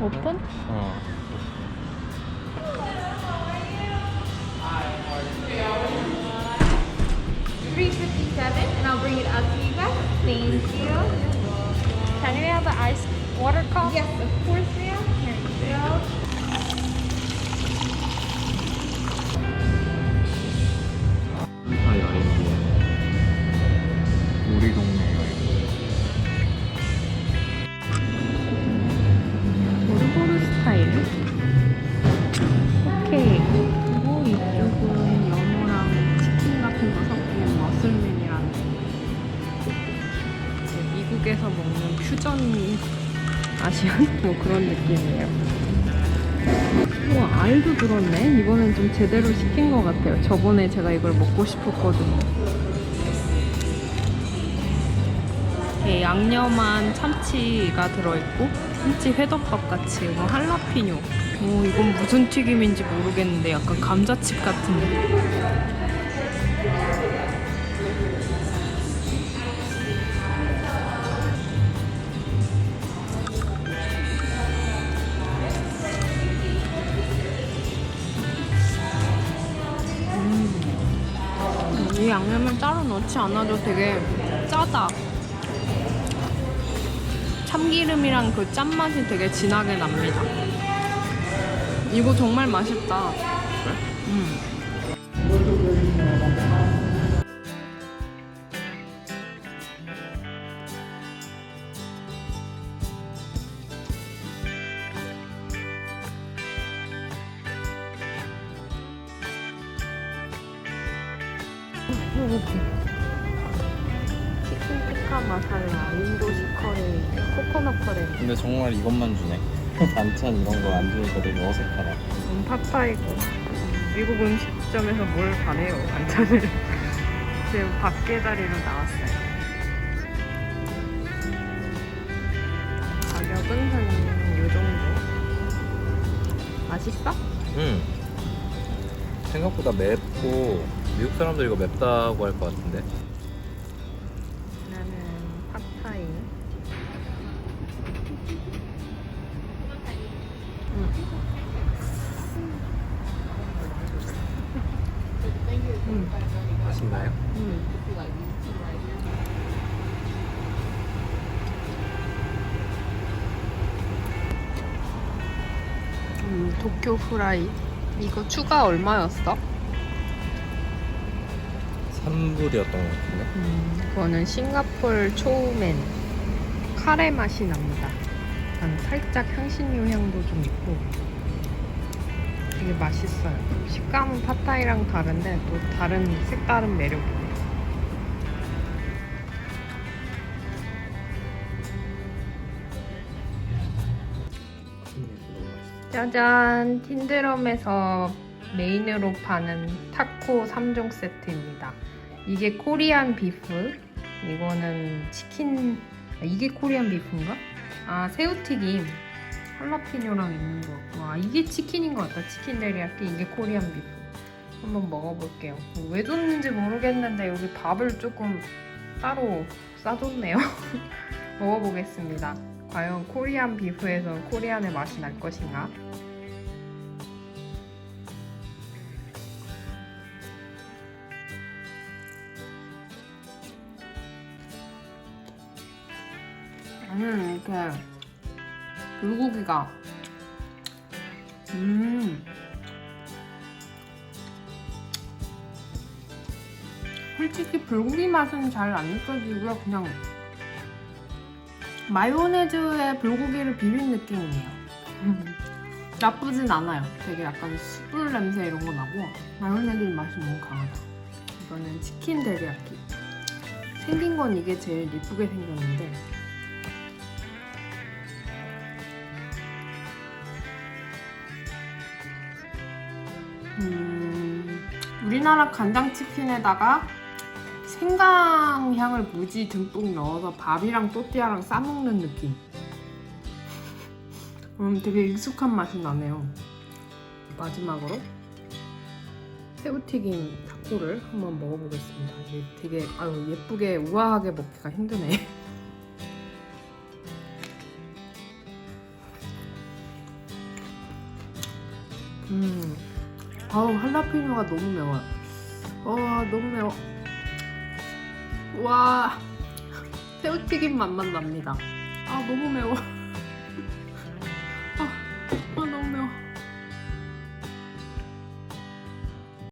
오픈? 어. Three fifty-seven, and I'll bring it out to you guys. Thank you. Can we have the ice water cup? Yes, of course, ma'am. Here you go. 이제 미국에서 먹는 퓨전 아시안 뭐 그런 느낌이에요. 우와 알도 들었네. 이번엔 좀 제대로 시킨 것 같아요. 저번에 제가 이걸 먹고 싶었거든요. 이렇게 양념한 참치가 들어있고 참치 회덮밥 같이 뭐 할라피뇨 오 이건 무슨 튀김인지 모르겠는데 약간 감자칩 같은데 음. 이 양념을 따로 넣지 않아도 되게 짜다 참기름이랑 그 짠맛이 되게 진하게 납니다. 이거 정말 맛있다. 음. 치킨 티카 마살라, 인도식 커리, 코코넛 커리. 근데 정말 이것만 주네. 반찬 이런 거 안 주니까 되게 어색하다. 음, 팟타이고 미국 음식점에서 뭘 바래요 반찬을 지금 밖에 자리로 나왔어요 가격은 한 요 정도 맛있어? 응. 생각보다 맵고 미국 사람들 이거 맵다고 할 것 같은데. 나는 팟타이 맛있나요? 음. 음, 도쿄 후라이 이거 추가 얼마였어? 3불이었던 것 같은데. 음, 이거는 싱가폴 초우맨 카레 맛이 납니다. 약간 살짝 향신료 향도 좀 있고 되게 맛있어요. 식감은 팟타이랑 다른데 또 다른 색다른 매력이에요. 짜잔! 틴드럼에서 메인으로 파는 타코 3종 세트입니다. 이게 코리안 비프, 이거는 치킨, 아, 이게 코리안 비프인가? 아, 새우튀김, 할라피뇨랑 있는 거. 와, 이게 치킨인 것 같다. 치킨 데리야끼, 이게 코리안 비프. 한번 먹어볼게요. 왜 줬는지 모르겠는데 여기 밥을 조금 따로 싸줬네요. 먹어보겠습니다. 과연 코리안 비프에서 코리안의 맛이 날 것인가? 나는 이렇게 불고기가. 음. 솔직히 불고기 맛은 잘 안 느껴지고요. 그냥 마요네즈에 불고기를 비빈 느낌이에요. 나쁘진 않아요. 되게 약간 숯불 냄새 이런 거 나고 마요네즈 맛이 너무 강하다. 이거는 치킨 데리야끼. 생긴 건 이게 제일 예쁘게 생겼는데 음, 우리나라 간장치킨에다가 생강 향을 무지 듬뿍 넣어서 밥이랑 또띠아랑 싸먹는 느낌. 음, 되게 익숙한 맛이 나네요. 마지막으로 새우튀김 타코를 한번 먹어보겠습니다. 이게 되게 아유 예쁘게 우아하게 먹기가 힘드네. 음. 아우 할라피뇨가 너무 매워. 와 너무 매워. 와 새우튀김 맛만 납니다. 아 너무 매워. 아, 아